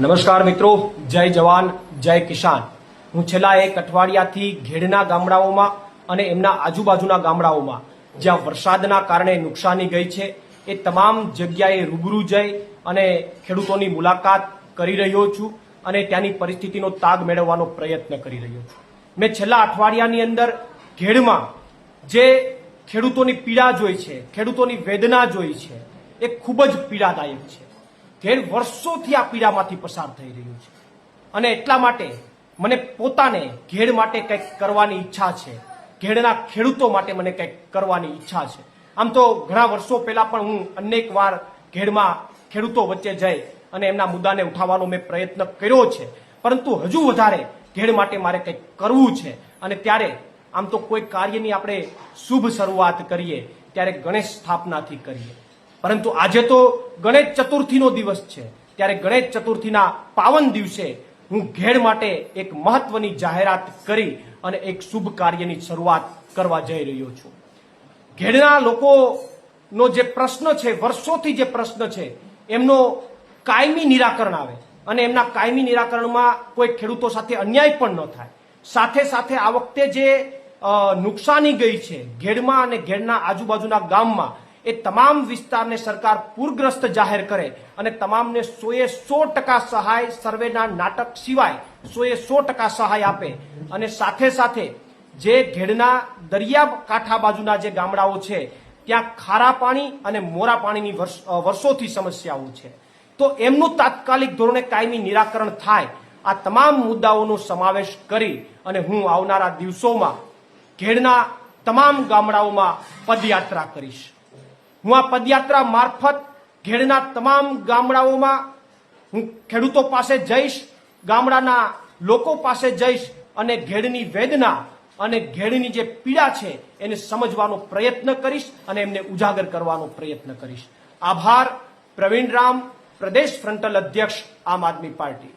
નમસ્કાર મિત્રો, જય જવાન, જય કિસાન. હું છેલ્લા એક અઠવાડિયાથી ઘેડના ગામડાઓમાં અને એમના આજુબાજુના ગામડાઓમાં, જ્યાં વરસાદના કારણે નુકસાની ગઈ છે, એ તમામ જગ્યાએ રૂબરૂ જઈ અને ખેડૂતોની મુલાકાત કરી રહ્યો છું અને ત્યાંની પરિસ્થિતિનો તાગ મેળવવાનો પ્રયત્ન કરી રહ્યો છું. મેં છેલ્લા અઠવાડિયાની અંદર ઘેડમાં જે ખેડૂતોની પીડા જોઈ છે, ખેડૂતોની વેદના જોઈ છે, એ ખૂબ જ પીડાદાયક છે. ઘેડ વર્ષોથી આ પીડામાંથી પસાર થઈ રહ્યું છે. અને એટલા માટે મને પોતાને ઘેડ માટે કંઈક કરવાની ઈચ્છા છે. ઘેડના ખેડૂતો માટે મને કંઈક કરવાની ઈચ્છા છે. આમ તો ઘણા વર્ષો પહેલાં પણ હું અનેક વાર ઘેડમાં ખેડૂતો વચ્ચે જઈ અને એમના મુદ્દાને ઉઠાવવાનો મેં પ્રયત્ન કર્યો છે. પરંતુ હજુ વધારે ઘેડ માટે મારે કંઈક કરવું છે. અને ત્યારે આમ તો કોઈ કાર્યની આપણે શુભ શરૂઆત કરીએ, ત્યારે ગણેશ સ્થાપનાથી કરીએ. પરંતુ આજે તો ગણેશ ચતુર્થીનો દિવસ છે. ત્યારે ગણેશ ચતુર્થીના પાવન દિવસે હું ઘેડ માટે એક મહત્વની જાહેરાત કરી અને એક શુભ કાર્યની શરૂઆત કરવા જઈ રહ્યો છું. ઘેડના લોકોનો જે પ્રશ્ન છે, વર્ષોથી જે પ્રશ્ન છે, એમનો કાયમી નિરાકરણ આવે અને એમના કાયમી નિરાકરણમાં કોઈ ખેડૂતો સાથે અન્યાય પણ ન થાય. સાથે સાથે આ વખતે જે નુકસાની ગઈ છે ઘેડમાં અને ઘેડના આજુબાજુના ગામમાં એ તમામ વિસ્તારને સરકાર પૂરગ્રસ્ત જાહેર કરે અને તમામને સોએ સો ટકા સહાય સર્વેના નાટક સિવાય સોએ સો ટકા સહાય આપે. અને સાથે સાથે જે ઘેડના દરિયા કાંઠા બાજુના જે ગામડાઓ છે, ત્યાં ખારા પાણી અને મોરા પાણીની વર્ષ- વર્ષોથી સમસ્યાઓ છે. તો એમનું તાત્કાલિક ધોરણે કાયમી નિરાકરણ થાય. આ તમામ મુદ્દાઓનો સમાવેશ કરી અને હું આવનારા દિવસોમાં ઘેડના તમામ ગામડાઓમાં પદયાત્રા કરીશ. હું આ પદયાત્રા મારફત ઘેડના તમામ ગામડાઓમાં હું ખેડૂતો પાસે જઈશ, ગામડાના લોકો પાસે જઈશ અને ઘેડની વેદના અને ઘેડની જે પીડા છે એને સમજવાનો પ્રયત્ન કરીશ અને એમને ઉજાગર કરવાનો પ્રયત્ન કરીશ. આભાર પ્રવીણ રામ પ્રદેશ ફ્રન્ટલ અધ્યક્ષ, આમ આદમી પાર્ટી.